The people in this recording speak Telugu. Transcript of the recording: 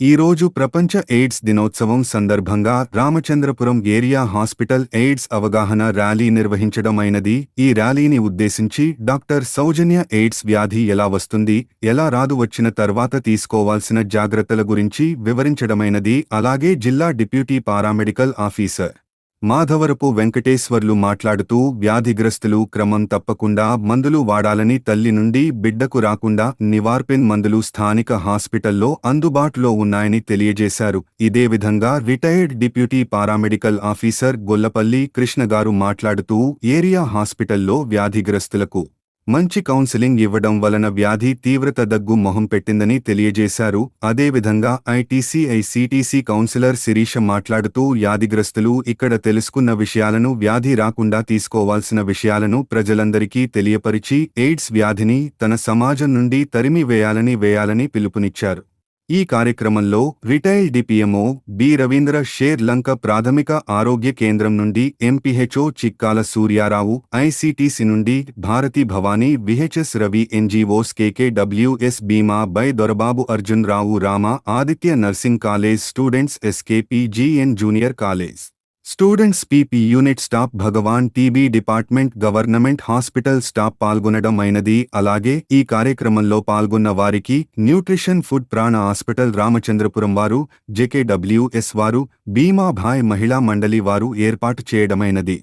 ఈరోజు ప్రపంచ ఎయిడ్స్ దినోత్సవం సందర్భంగా రామచంద్రపురం ఏరియా హాస్పిటల్ ఎయిడ్స్ అవగాహన ర్యాలీ నిర్వహించడమైనది. ఈ ర్యాలీని ఉద్దేశించి డాక్టర్ సౌజన్య ఎయిడ్స్ వ్యాధి ఎలా వస్తుంది ఎలా రాదు వచ్చిన తర్వాత తీసుకోవాల్సిన జాగ్రత్తల గురించి వివరించడమైనది. అలాగే జిల్లా deputy paramedical officer Madhavarapu Venkateswarlu మాట్లాడుతూ వ్యాధిగ్రస్తులు క్రమం తప్పకుండా మందులు వాడాలని తల్లి నుండి బిడ్డకు రాకుండా నివార్పిన్ మందులు స్థానిక హాస్పిటల్లో అందుబాటులో ఉన్నాయని తెలియజేశారు. ఇదే విధంగా retired deputy paramedical officer Gollapalli కృష్ణగారు మాట్లాడుతూ ఏరియా హాస్పిటల్లో వ్యాధిగ్రస్తులకు మంచి కౌన్సిలింగ్ ఇవ్వడం వలన వ్యాధి తీవ్రత దగ్గు మొహం పెట్టిందని తెలియజేశారు. అదేవిధంగా ఐటీసీఐ సిటీసీ కౌన్సిలర్ శిరీష మాట్లాడుతూ వ్యాధిగ్రస్తులు ఇక్కడ తెలుసుకున్న విషయాలను వ్యాధి రాకుండా తీసుకోవాల్సిన విషయాలను ప్రజలందరికీ తెలియపరిచి ఎయిడ్స్ వ్యాధిని తన సమాజం నుండి తరిమి వేయాలని వేయాలని పిలుపునిచ్చారు. ఈ కార్యక్రమంలో retail DPMO B Ravindra Sher Lanka ప్రాథమిక ఆరోగ్య కేంద్రం నుండి ఎంపీహెచ్ఓ చిక్కాల సూర్యారావు ఐసిటిసి నుండి Bharati Bhavani VHS Ravi NGOs KKWS బీమా by Dorababu Arjun Rao Rama Aditya nursing college students SKPGN junior college. Students PP unit staff Bhagavan TB department government hospital staff పాల్గొనడం అయినది అలాగే ఈ కార్యక్రమంలో పాల్గొన్న వారికి nutrition food Prana hospital Ramachandrapuram వారు జెకేడబ్ల్యూఎస్ వారు భీమాభాయ్ మహిళా మండలి వారు ఏర్పాటు చేయడమైనది.